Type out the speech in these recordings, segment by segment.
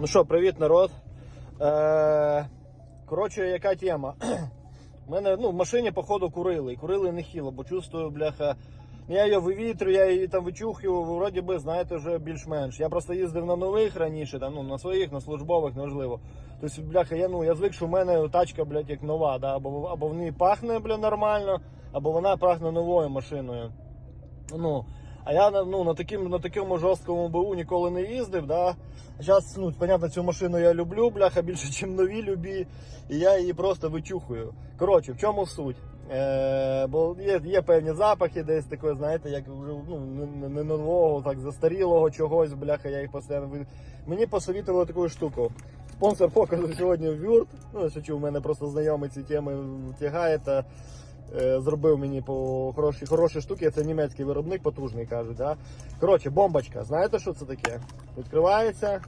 Ну що, привіт, народ. Е, коротше, яка тема? Мене ну, в машині, походу, курили. І курили нехило, бо чувствую, бляха. ну, Я її вивітрю, я її там вичухую, вроді би, знаєте, вже більш-менш. Я просто їздив на нових раніше, там, ну, на своїх, на службових, неважливо. Тобто, бляха, я, ну, я звик, що в мене тачка, блядь, як нова, да? або, або в ній пахне, бля, нормально, або вона пахне новою машиною. Ну, а я ну, на, таким, на такому жорсткому БУ ніколи не їздив. Да? Зараз, ну, понятно, цю машину я люблю, бляха, більше, ніж нові любі. І я її просто вичухую. Коротше, в чому суть? Е, бо є, є певні запахи, десь таке, знаєте, як вже ну, не, нового, так застарілого чогось, бляха, я їх постійно Мені посовітували таку штуку. Спонсор показу сьогодні Вюрт. Ну, шучу, у мене просто знайомий ці теми тягає та зробив мені по хороші, хороші штуки. Це німецький виробник, потужний кажуть. Да? Коротше, бомбочка. Знаєте, що це таке? Відкривається,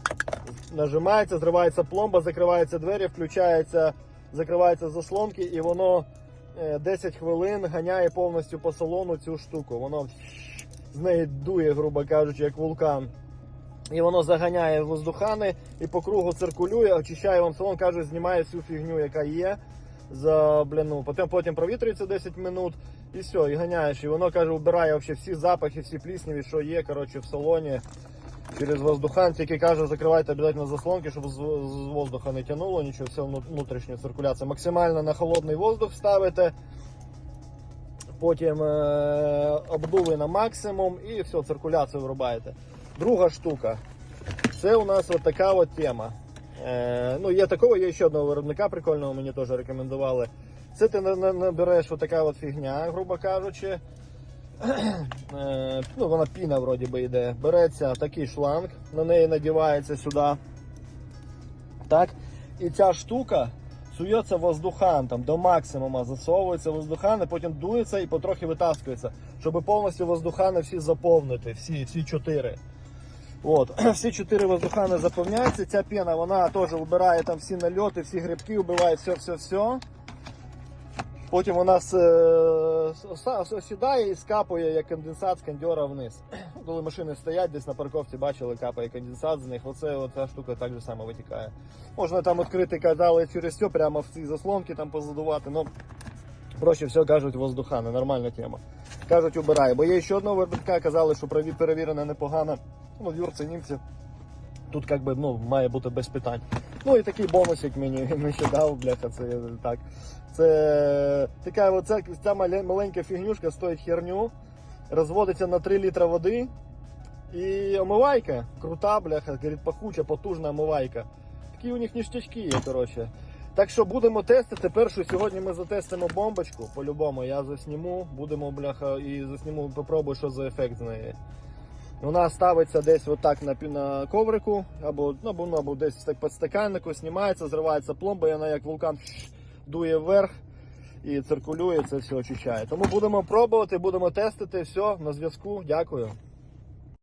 нажимається, зривається пломба, закриваються двері, включається, закриваються заслонки, і воно е, 10 хвилин ганяє повністю по салону цю штуку. Воно з неї дує, грубо кажучи, як вулкан. І воно заганяє воздухани і по кругу циркулює, очищає вам салон, каже, знімає всю фігню, яка є. За, блін, ну, потім, потім провітрюється 10 минут і все, і ганяєш. І воно каже, вбирає вообще всі запахи, всі плісняві, що є коротше, в салоні. Через воздухан, тільки каже, закривайте обов'язково заслонки, щоб з, з воздуха не тянуло, нічого, все внутрішня циркуляція. Максимально на холодний воздух ставите. Потім е, обдули на максимум і все, циркуляцію врубаєте. Друга штука. Це у нас от така от тема. Е, ну, є такого, є ще одного виробника прикольного, мені теж рекомендували. Це ти на- на- набереш от от фігня, грубо кажучи. Е, ну, вона піна вроді би йде. Береться такий шланг, на неї надівається сюди. Так? І ця штука сується воздухан там, до максимуму, засовується воздухан, і потім дується і потрохи витаскується, щоб повністю воздухани всі заповнити, всі, всі чотири. От, всі чотири воздухани заповняються. Ця пена вона теж вбирає там всі нальоти, всі грибки, вбиває все-все-все. Потім вона с- е, сідає і скапує як конденсат з кондьора вниз. Коли машини стоять десь на парковці, бачили, капає конденсат з них. Оце оця штука так же само витікає. Можна там відкрити казали через все, прямо в ці заслонки там позадувати. Ну, проще все кажуть воздухани, нормальна тема. Кажуть, убирає. Бо є ще одного виробника, казали, що перевірена непогано. Ну, в Юрці німці. Тут як би, ну, має бути без питань. Ну і такий бонусик мені, мені ще дав, бляха, це так. Це така оця, ця маленька фігнюшка стоїть херню, розводиться на 3 літра води. І омивайка, крута, бляха, пахуча, потужна омивайка. Такі у них ніштячки є, коротше. Так що будемо тестити. Першу сьогодні ми затестимо бомбочку. По-любому я засніму, будемо бляха і засніму, попробую, що за ефект з неї. Вона ставиться десь отак на, на коврику, або, ну, або, ну, десь так під стаканнику, знімається, зривається пломба, і вона як вулкан дує вверх і циркулює, це все очищає. Тому будемо пробувати, будемо тестити. Все, на зв'язку. Дякую.